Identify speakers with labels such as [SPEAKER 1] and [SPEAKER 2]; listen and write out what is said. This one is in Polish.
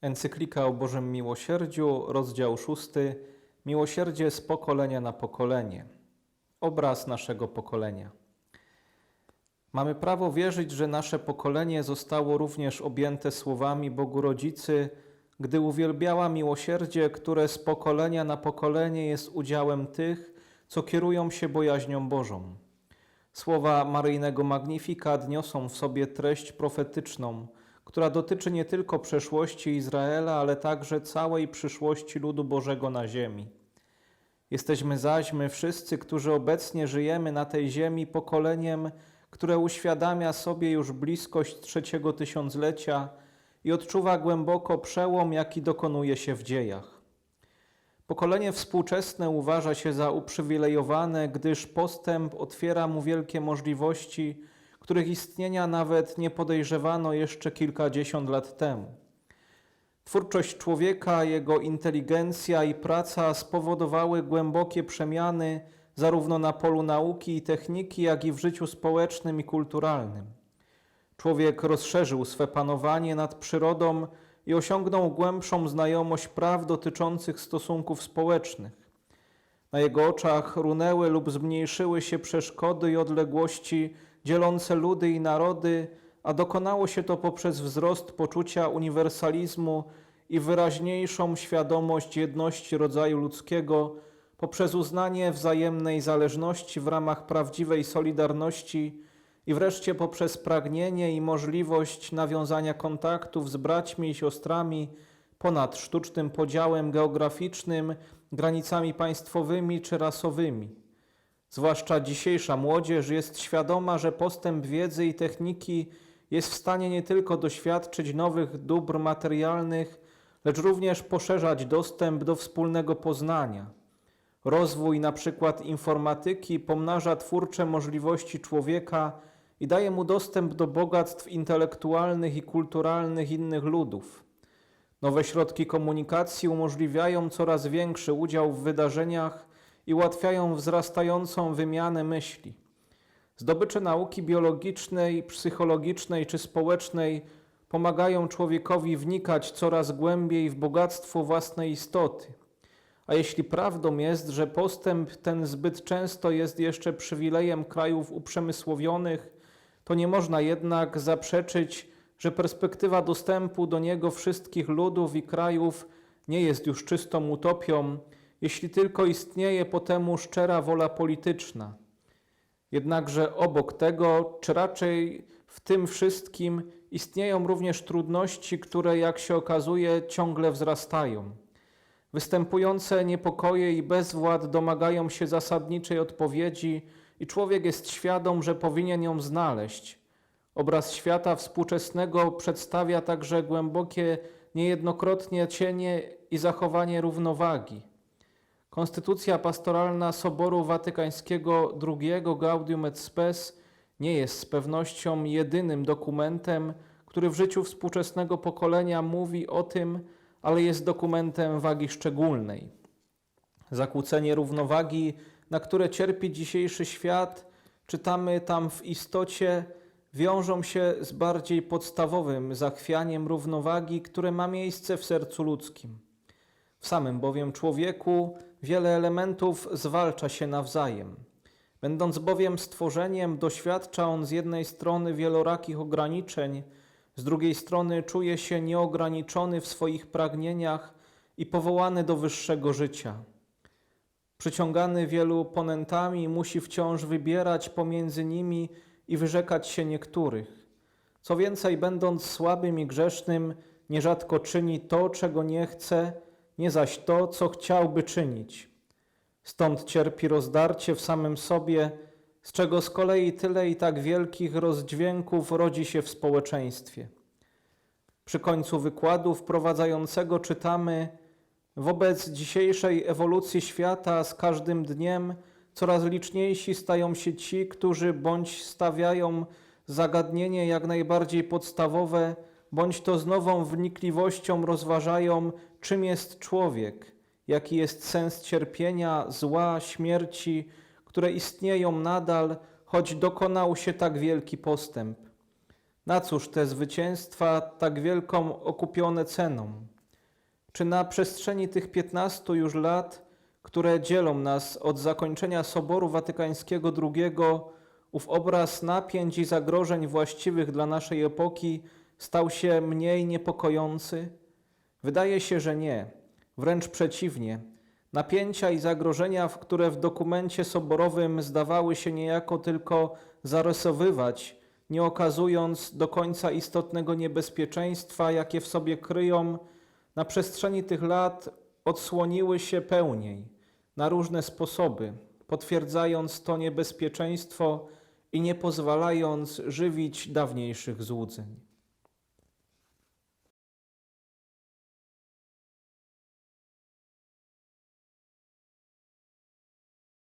[SPEAKER 1] Encyklika o Bożym Miłosierdziu, rozdział 6. Miłosierdzie z pokolenia na pokolenie. Obraz naszego pokolenia. Mamy prawo wierzyć, że nasze pokolenie zostało również objęte słowami Bogu Rodzicy, gdy uwielbiała miłosierdzie, które z pokolenia na pokolenie jest udziałem tych, co kierują się bojaźnią Bożą. Słowa maryjnego Magnifikat niosą w sobie treść profetyczną, która dotyczy nie tylko przeszłości Izraela, ale także całej przyszłości ludu Bożego na ziemi. Jesteśmy zaś my wszyscy, którzy obecnie żyjemy na tej ziemi, pokoleniem, które uświadamia sobie już bliskość trzeciego tysiąclecia i odczuwa głęboko przełom, jaki dokonuje się w dziejach. Pokolenie współczesne uważa się za uprzywilejowane, gdyż postęp otwiera mu wielkie możliwości, których istnienia nawet nie podejrzewano jeszcze kilkadziesiąt lat temu. Twórczość człowieka, jego inteligencja i praca spowodowały głębokie przemiany zarówno na polu nauki i techniki, jak i w życiu społecznym i kulturalnym. Człowiek rozszerzył swe panowanie nad przyrodą i osiągnął głębszą znajomość praw dotyczących stosunków społecznych. Na jego oczach runęły lub zmniejszyły się przeszkody i odległości dzielące ludy i narody, a dokonało się to poprzez wzrost poczucia uniwersalizmu i wyraźniejszą świadomość jedności rodzaju ludzkiego, poprzez uznanie wzajemnej zależności w ramach prawdziwej solidarności i wreszcie poprzez pragnienie i możliwość nawiązania kontaktów z braćmi i siostrami ponad sztucznym podziałem geograficznym, granicami państwowymi czy rasowymi. Zwłaszcza dzisiejsza młodzież jest świadoma, że postęp wiedzy i techniki jest w stanie nie tylko doświadczyć nowych dóbr materialnych, lecz również poszerzać dostęp do wspólnego poznania. Rozwój na przykład informatyki pomnaża twórcze możliwości człowieka i daje mu dostęp do bogactw intelektualnych i kulturalnych innych ludów. Nowe środki komunikacji umożliwiają coraz większy udział w wydarzeniach i ułatwiają wzrastającą wymianę myśli. Zdobycze nauki biologicznej, psychologicznej czy społecznej pomagają człowiekowi wnikać coraz głębiej w bogactwo własnej istoty. A jeśli prawdą jest, że postęp ten zbyt często jest jeszcze przywilejem krajów uprzemysłowionych, to nie można jednak zaprzeczyć, że perspektywa dostępu do niego wszystkich ludów i krajów nie jest już czystą utopią, jeśli tylko istnieje po temu szczera wola polityczna. Jednakże obok tego, czy raczej w tym wszystkim, istnieją również trudności, które, jak się okazuje, ciągle wzrastają. Występujące niepokoje i bezwład domagają się zasadniczej odpowiedzi, i człowiek jest świadom, że powinien ją znaleźć. Obraz świata współczesnego przedstawia także głębokie, niejednokrotnie cienie i zachowanie równowagi. Konstytucja pastoralna Soboru Watykańskiego II Gaudium et Spes nie jest z pewnością jedynym dokumentem, który w życiu współczesnego pokolenia mówi o tym, ale jest dokumentem wagi szczególnej. Zakłócenie równowagi, na które cierpi dzisiejszy świat, czytamy tam w istocie, wiążą się z bardziej podstawowym zachwianiem równowagi, które ma miejsce w sercu ludzkim. W samym bowiem człowieku wiele elementów zwalcza się nawzajem. Będąc bowiem stworzeniem, doświadcza on z jednej strony wielorakich ograniczeń, z drugiej strony czuje się nieograniczony w swoich pragnieniach i powołany do wyższego życia. Przyciągany wielu ponętami musi wciąż wybierać pomiędzy nimi i wyrzekać się niektórych. Co więcej, będąc słabym i grzesznym, nierzadko czyni to, czego nie chce, nie zaś to, co chciałby czynić. Stąd cierpi rozdarcie w samym sobie, z czego z kolei tyle i tak wielkich rozdźwięków rodzi się w społeczeństwie. Przy końcu wykładu wprowadzającego czytamy: Wobec dzisiejszej ewolucji świata z każdym dniem coraz liczniejsi stają się ci, którzy bądź stawiają zagadnienie jak najbardziej podstawowe, bądź to z nową wnikliwością rozważają, czym jest człowiek, jaki jest sens cierpienia, zła, śmierci, które istnieją nadal, choć dokonał się tak wielki postęp. Na cóż te zwycięstwa tak wielką okupione ceną? Czy na przestrzeni tych 15 już lat, które dzielą nas od zakończenia Soboru Watykańskiego II, ów obraz napięć i zagrożeń właściwych dla naszej epoki stał się mniej niepokojący? Wydaje się, że nie. Wręcz przeciwnie. Napięcia i zagrożenia, w które w dokumencie soborowym zdawały się niejako tylko zarysowywać, nie okazując do końca istotnego niebezpieczeństwa, jakie w sobie kryją, na przestrzeni tych lat odsłoniły się pełniej, na różne sposoby, potwierdzając to niebezpieczeństwo i nie pozwalając żywić dawniejszych złudzeń.